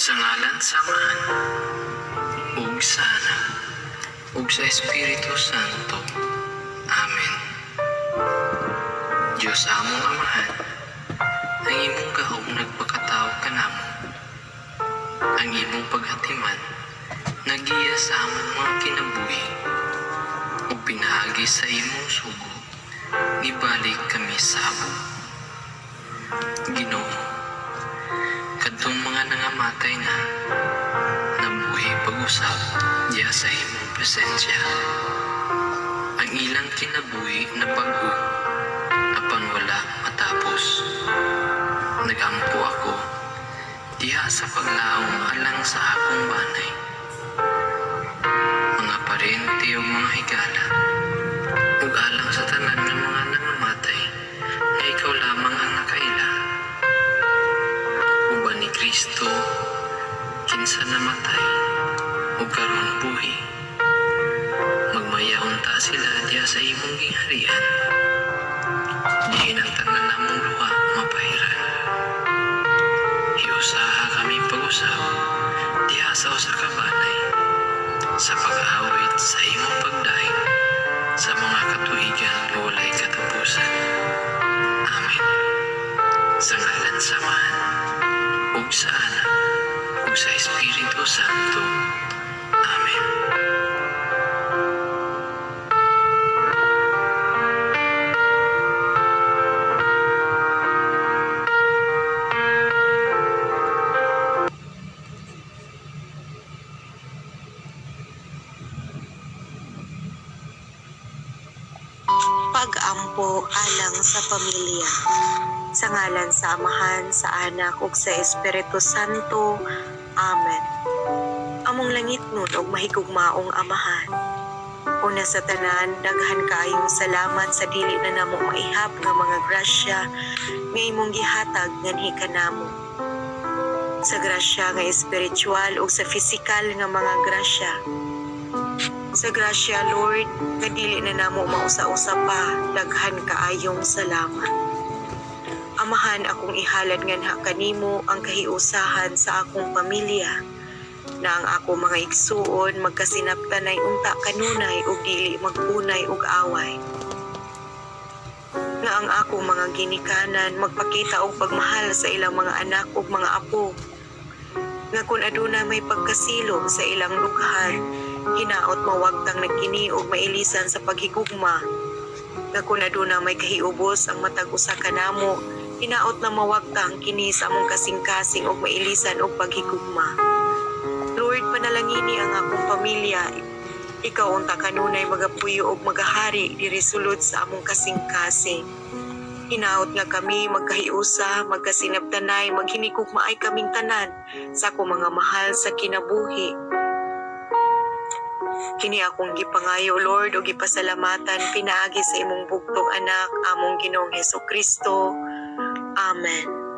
Sa ngalan ug sana, ug sa Espiritu Santo. Amen. Diyos among amahan, ang imong gahom nagpakatao kanamo. Ang imong paghatiman, nagiya sa among mga kinabuhi, ug pinahagi sa imong sugo, gibalik kami sa abo. Ginoo, mga nangamatay na, nabuhi pag-usap diya sa imong presensya. Ang ilang kinabuhi na pag-u, apan wala matapos. Nagampo ako, diha sa paglaong alang sa akong banay. Mga parente o mga higala, namatay, ug karon buhi. Magmayaon ta sila diya sa imong gingharian. Espiritu Santo. Amen. pag-ampo alang sa pamilya. Sa ngalan sa Amahan, sa Anak, ug sa Espiritu Santo. Amen. Among langit nun og mahigugmaong Amahan. Una sa tanan, daghan kaayong salamat sa dili na namo maihap nga mga grasya nga imong gihatag nganhi kanamo. Sa grasya nga espiritual ug sa fisikal nga mga grasya, sa grasya, Lord, nga dili na namo mausa-usa pa, daghan kaayong salamat. Amahan akong ihalad nganha kanimo ang kahiusahan sa akong pamilya na ang ako mga igsuon magkasinaptanay unta kanunay ug dili magpunay ug away. Nga ang ako mga ginikanan magpakita og pagmahal sa ilang mga anak ug mga apo. Nga kung aduna may pagkasilong sa ilang lughan, hinaot mawagtang nagkini og mailisan sa paghigugma kung aduna may kahiubos ang matag usa ka namo. Hinaot na mawagtang kini sa among kasing-kasing og mailisan og paghigugma. Lord panalangini ang akong pamilya. Ikaw unta kanunay magapuyo og magahari diri sulod sa among kasing-kasing. Hinaot nga kami magkahiusa, magkasinabtanay, maghinikugmaay kaming tanan sa akong mga mahal sa kinabuhi Kini akong gipangayo Lord o gipasalamatan pinaagi sa imong bugtong anak among Ginoong Heso Kristo. Amen.